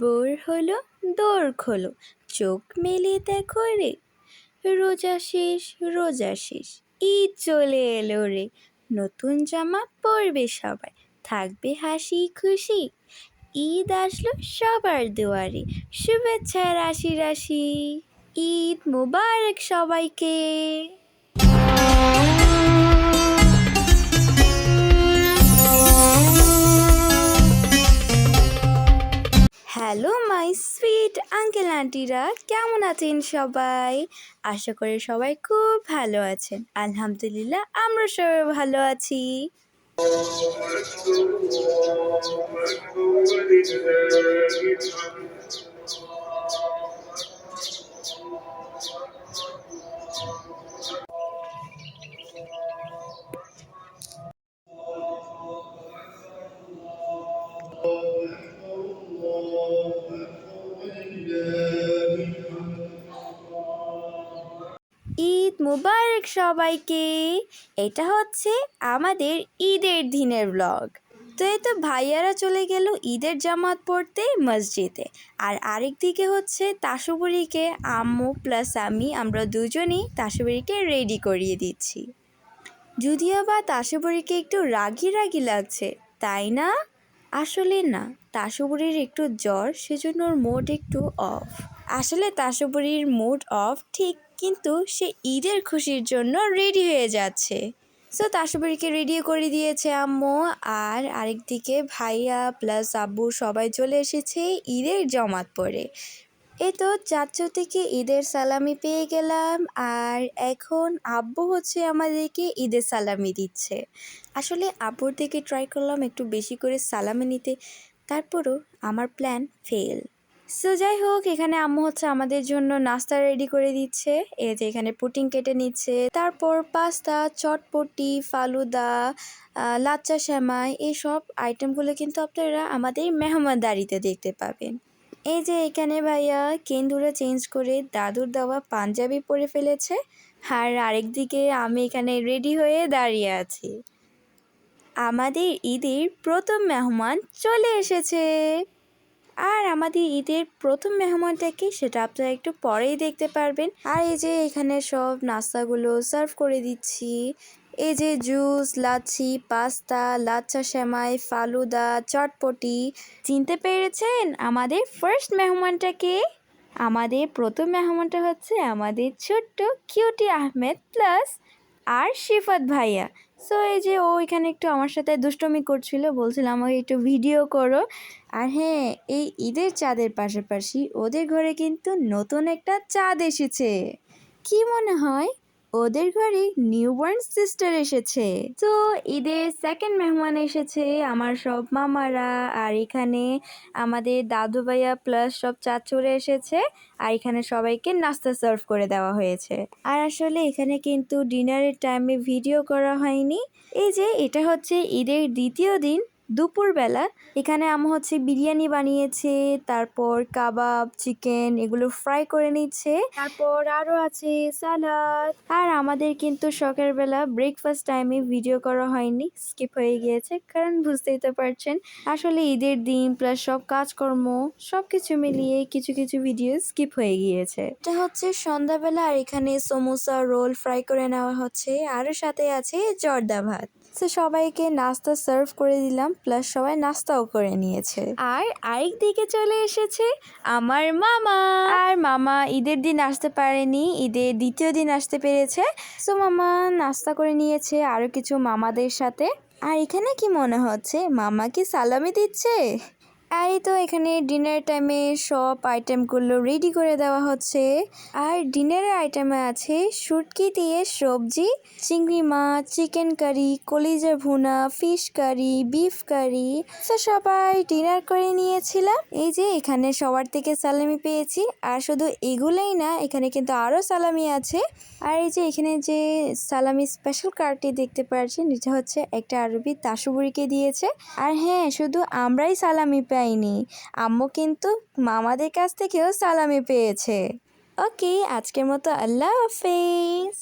Bore হলো দৌড় খোলো, চোখ মেলে দেখো রে রোজা শেষ রোজা শেষ, ঈদ চলে এলো রে। নতুন জামা পরবে সবাই, থাকবে হাসি খুশি। ঈদ আসলো সবার দুয়ারে, শুভেচ্ছা রাশি রাশি। ঈদ মুবারক সবাইকে। হ্যালো, মাই সুইট আঙ্কেল আন্টিরা, কেমন আছেন সবাই? আশা করি সবাই খুব ভালো আছেন। আলহামদুলিল্লাহ আমরা সবাই ভালো আছি। মুবারক সবাইকে। এটা হচ্ছে আমাদের ঈদের দিনের ব্লগ তো এই তো ভাইয়ারা চলে গেল ঈদের জামাত পড়তে মসজিদে। আর আরেক দিকে হচ্ছে তাসুবুড়িকে আম্মু প্লাস আমি, আমরা দুজনেই তাসুবুড়িকে রেডি করিয়ে দিচ্ছি। যদিও বা তাসুবুড়িকে একটু রাগি রাগি লাগছে, তাই না? আসলে না, তাসুবুরির একটু জ্বর, সেজন্য ওর মুড একটু অফ আসলে তাসুবুরির মুড অফ ঠিক, কিন্তু সে ঈদের খুশির জন্য রেডি হয়ে যাচ্ছে। সো তাসুবুরিকে রেডি করে দিয়েছে আম্মু, আর আরেকদিকে ভাইয়া প্লাস আব্বু সবাই চলে এসেছে ঈদের জমাত পড়ে এই তো চাচ্চু থেকে ঈদের সালামি পেয়ে গেলাম আর এখন আব্বু হচ্ছে আমাদেরকে ঈদের সালামি দিচ্ছে। আসলে আব্বুর থেকে ট্রাই করলাম একটু বেশি করে সালামি নিতে, তারপরও আমার প্ল্যান ফেল সো যাই হোক, এখানে আম্মু হচ্ছে আমাদের জন্য নাস্তা রেডি করে দিচ্ছে। এই যে এখানে পুটিং কেটে নিচ্ছে। তারপর পাস্তা চটপটি, ফালুদা লাচ্চা শ্যামাই এইসব আইটেমগুলো কিন্তু আপনারা আমাদের মেহমানদারিতে দেখতে পাবেন। এই যে এখানে ভাইয়া কেন্দুরা চেঞ্জ করে দাদুর দেওয়া পাঞ্জাবি পরে ফেলেছে, আর আরেকদিকে আমি এখানে রেডি হয়ে দাঁড়িয়ে আছি। আমাদের ঈদের প্রথম মেহমান চলে এসেছে। আর আমাদের ঈদের প্রথম মেহমানটাকে সেটা আপনারা একটু পরেই দেখতে পারবেন। আর এই যে এখানে সব নাস্তাগুলো সার্ভ করে দিচ্ছি। এই যে জুস, লাচ্ছি, পাস্তা লাচ্চা সেমাই, ফালুদা, চটপটি। চিনতে পেরেছেন আমাদের ফার্স্ট মেহমানটাকে? আমাদের প্রথম মেহমানটা হচ্ছে আমাদের ছোট্ট কিউটি আহমেদ প্লাস আর শিফাত ভাইয়া। সো এই যে ও এখানে একটু আমার সাথে দুষ্টমি করছিল, বলছিল আমাকে একটু ভিডিও করো। আর হ্যাঁ এই ঈদের চাঁদের পাশাপাশি ওদের ঘরে কিন্তু নতুন একটা চাঁদ এসেছে। কি মনে হয়? ওদের ঘরে নিউবর্ন সিস্টার এসেছে। তো ঈদের সেকেন্ড মেহমান এসেছে আমার সব মামারা, আর এখানে আমাদের দাদু ভাইয়া প্লাস সব চাচুরে এসেছে, আর এখানে সবাইকে নাস্তা সার্ভ করে দেওয়া হয়েছে। আর আসলে এখানে কিন্তু ডিনারের টাইমে ভিডিও করা হয়নি। এই যে, এটা হচ্ছে ঈদের দ্বিতীয় দিন। দুপুরবেলা এখানে আমু হচ্ছে বিরিয়ানি বানিয়েছে, তারপর কাবাব, চিকেন এগুলো ফ্রাই করে নিচ্ছে, তারপর আরও আছে সালাদ। আর আমাদের কিন্তু সকালবেলা ব্রেকফাস্ট টাইমে ভিডিও করা হয়নি স্কিপ হয়ে গিয়েছে, কারণ বুঝতেই তো পারছেন। আসলে ঈদের দিন প্লাস সব কাজকর্ম সব কিছু মিলিয়ে কিছু কিছু ভিডিও স্কিপ হয়ে গিয়েছে। এটা হচ্ছে সন্ধ্যাবেলা আর এখানে সমোসা রোল ফ্রাই করে নেওয়া হচ্ছে আরও সাথে আছে জর্দা ভাত। তো সবাইকে নাস্তা সার্ভ করে দিলাম প্লাস সবাই নাস্তাও করে নিয়েছে। আর আরেক দিকে চলে এসেছে আমার মামা। আর মামা ঈদের দিন আসতে পারেনি ঈদের দ্বিতীয় দিন আসতে পেরেছে। সো মামা নাস্তা করে নিয়েছে আরও কিছু মামাদের সাথে। আর এখানে কি মনে হচ্ছে? মামা কি সালামি দিচ্ছে? আর তো এখানে ডিনার টাইমে সব আইটেমগুলো রেডি করে দেওয়া হচ্ছে। আর ডিনারের আইটেমে আছে শুটকি দিয়ে সবজি, চিংড়ি মাছ চিকেন কারি কলিজা ভুনা ফিশ কারি বিফ কারি তো সবাই ডিনার করে নিয়েছিলাম। এই যে এখানে সবার থেকে সালামি পেয়েছি। আর শুধু এগুলোই না, এখানে কিন্তু আরও সালামি আছে। আর এই যে এখানে যে সালামি স্পেশাল কার্ডটি দেখতে পাচ্ছেন এটা হচ্ছে একটা আরবি তাসুবুড়িকে দিয়েছে। আর হ্যাঁ শুধু আমরাই সালামি পাইনি আম্মু কিন্তু মামাদের কাছ থেকেও সালামি পেয়েছে। ওকে আজকের মতো আল্লাহ হাফেজ।